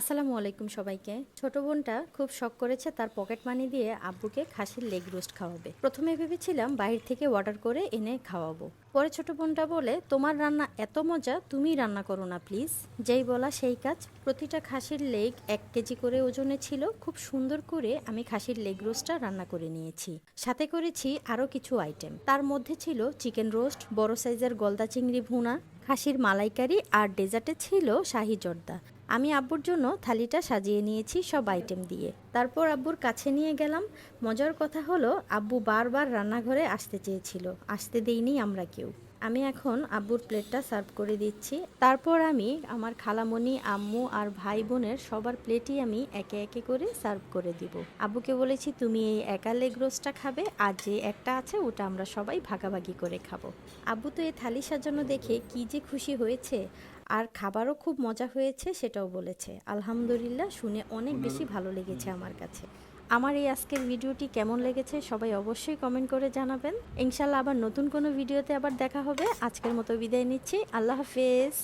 আসসালামু আলাইকুম সবাইকে। ছোট বোনটা খুব শখ করেছে তার পকেট মানি দিয়ে আব্বুকে খাসির লেগ রোস্ট খাওয়াবে। প্রথমে ভেবেছিলাম বাইরে থেকে অর্ডার করে এনে খাওয়াবো। পরে ছোট বোনটা বলে, তোমার রান্না এত মজা তুমি রান্না করো না প্লিজ। যেই বলা সেই কাজ, প্রতিটা খাসির লেগ এক কেজি করে ওজনে ছিল, খুব সুন্দর করে আমি খাসির লেগ রোস্টটা রান্না করে নিয়েছি। সাথে করেছি আরও কিছু আইটেম। তার মধ্যে ছিল চিকেন রোস্ট, বড় সাইজের গলদা চিংড়ি ভুনা, খাসির মালাইকারি আর ডেজার্টে ছিল শাহি জর্দা। আমি আব্বুর জন্য থালিটা সাজিয়ে নিয়েছি সব আইটেম দিয়ে। তারপর আব্বুর কাছে নিয়ে গেলাম। মজার কথা হলো, আব্বু বারবার রান্নাঘরে আসতে চেয়েছিল। আসতে দেইনি আমরা কেউ। আমি এখন আব্বুর প্লেটটা সার্ভ করে দিচ্ছি। তারপর আমি আমার খালামণি, আম্মু আর ভাই বোনের সবার প্লেটই আমি একে একে করে সার্ভ করে দিব। আব্বুকে বলেছি, তুমি এই একা লেগ রোস্টটা খাবে, আর যে একটা আছে, ওটা আমরা সবাই ভাগাভাগি করে খাব। আব্বু তো এই থালি সাজানো দেখে কি যে খুশি হয়েছে। আর খাবারও খুব মজা হয়েছে সেটাও বলেছে। আলহামদুলিল্লাহ শুনে অনেক বেশি ভালো লেগেছে আমার কাছে। আমার এই আজকের ভিডিওটি কেমন লেগেছে সবাই অবশ্যই কমেন্ট করে জানাবেন। ইনশাল্লাহ আবার নতুন কোনো ভিডিওতে আবার দেখা হবে। আজকের মতো বিদায় নিচ্ছি। আল্লাহ হাফেজ।